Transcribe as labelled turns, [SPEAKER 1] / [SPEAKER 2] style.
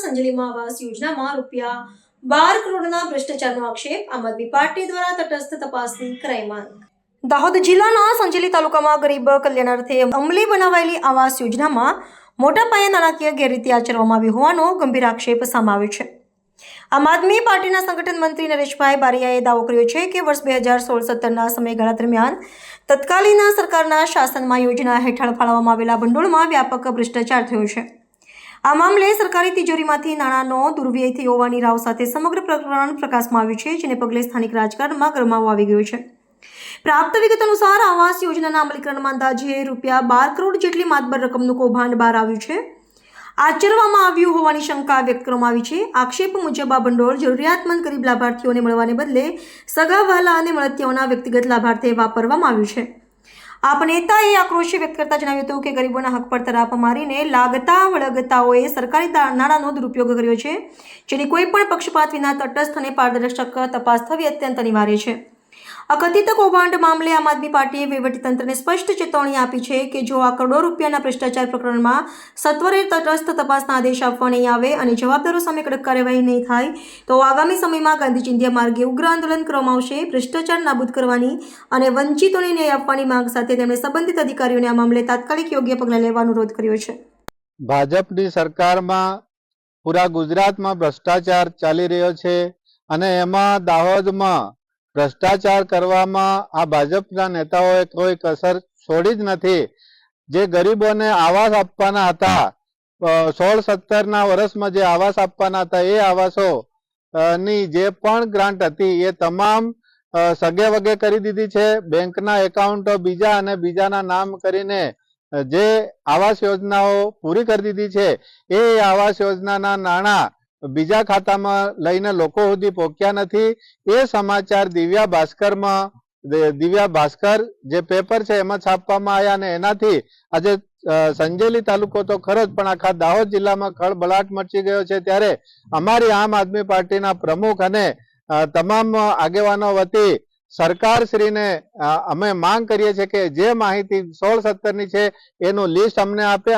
[SPEAKER 1] સંજલીમાં આવાસ યોજનામાં રૂપિયા બાર કરોડના ભ્રષ્ટાચારનો આક્ષેપ આમ આદમી પાર્ટી દ્વારા તટસ્થ તપાસની કરાઈ દાહોદ જિલ્લાના સંજેલી તાલુકામાં ગરીબ કલ્યાણાર્થે અમલી બનાવાયેલી આવાસ યોજનામાં મોટા પાયે નાણાકીય ગેરરીતિ આચરવામાં આવી હોવાનો ગંભીર આક્ષેપ સામે આવ્યો છે. આમ આદમી પાર્ટીના સંગઠન મંત્રી નરેશભાઈ બારિયાએ દાવો કર્યો છે કે વર્ષ બે હજાર સોળ સત્તરના સમયગાળા દરમિયાન તત્કાલીન સરકારના શાસનમાં યોજના હેઠળ ફાળવવામાં આવેલા ભંડોળમાં વ્યાપક ભ્રષ્ટાચાર થયો છે. આ મામલે સરકારી તિજોરીમાંથી નાણાંનો દુર્વ્યય થયો હોવાની રાવ સાથે સમગ્ર પ્રકરણ પ્રકાશમાં આવ્યું છે, જેને પગલે સ્થાનિક રાજકારણમાં ગરમાવો આવી ગયો છે. પ્રાપ્ત વિગત અનુસાર આવાસ યોજનાના અમલીકરણમાં અંદાજે રૂપિયા બાર કરોડ જેટલી માતબર રકમનું કૌભાંડ બહાર આવ્યું છે. આચરવામાં આવ્યું હોવાની શંકા વ્યક્ત કરવામાં આવી છે. આક્ષેપ મુજબ આ ભંડોળ જરૂરિયાતમંદ ગરીબ લાભાર્થીઓને મળવાને બદલે સગા વહાલા અને મળતિયાઓના વ્યક્તિગત લાભાર્થે વાપરવામાં આવ્યું છે. આપ નેતાએ આક્રોશ વ્યક્ત કરતા જણાવ્યું હતું કે ગરીબોના હક પર તરાપ મારીને લાગતા વળગતાઓએ સરકારી નાણાંનો દુરુપયોગ કર્યો છે, જેની કોઈ પણ પક્ષપાત વિના તટસ્થ અને પારદર્શક તપાસ થવી અત્યંત અનિવાર્ય છે. આ કથિત કૌભાંડ મામલે આમ આદમી પાર્ટીએ વહીવટીતંત્રને સ્પષ્ટ ચેતવણી આપી છે કે જો આ કરોડો રૂપિયાના ભ્રષ્ટાચાર પ્રકરણમાં સત્વરે તટસ્થ તપાસના આદેશ આપવા નહીં આવે અને જવાબદારો સામે કડક કાર્યવાહી નહીં થાય, તો આગામી સમયમાં ગાંધી ચિંધ્યા માર્ગે ઉગ્ર આંદોલન કરવામાં આવશે, ભ્રષ્ટાચાર નાબૂદ કરવાની અને વંચિતોને ન્યાય આપવાની માંગ સાથે તેમણે સંબંધિત અધિકારીઓને આ મામલે તાત્કાલિક યોગ્ય પગલાં લેવા અનુરોધ કર્યો છે.
[SPEAKER 2] ભાજપની સરકારમાં પૂરા ગુજરાતમાં ભ્રષ્ટાચાર ચાલી રહ્યો છે અને એમાં દાહોદમાં ભ્રષ્ટાચાર કરવામાં આ ભાજપના નેતાઓએ કોઈ કસર છોડી જ નથી. જે ગરીબોને આવાસ આપવાના હતા સોળ સત્તરના વર્ષમાં જે આવાસ આપવાના હતા, એ આવાસો ની જે પણ ગ્રાન્ટ હતી, એ તમામ સગે વગે કરી દીધી છે. બેંકના એકાઉન્ટો બીજા અને બીજાના નામ કરીને જે આવાસ યોજનાઓ પૂરી કરી દીધી છે, એ આવાસ યોજનાના નાણાં બીજા ખાતામાં લઈને લોકો સુધી પહોંચ્યા નથી. એ સમાચાર દિવ્યા ભાસ્કરમાં દિવ્યા ભાસ્કર જે પેપર છે એમાં છાપવામાં આવ્યા અને એનાથી આજે સંજેલી તાલુકો તો ખરો જ, પણ આખા દાહોદ જિલ્લામાં ખળભળાટ મચી ગયો છે ત્યારે અમારી આમ આદમી પાર્ટીના પ્રમુખ અને તમામ આગેવાનો વતી સરકારશ્રીને શ્રીને અમે માંગ કરીએ છીએ કે જે માહિતી સોળ સત્તરની છે એનું લિસ્ટ અમને આપે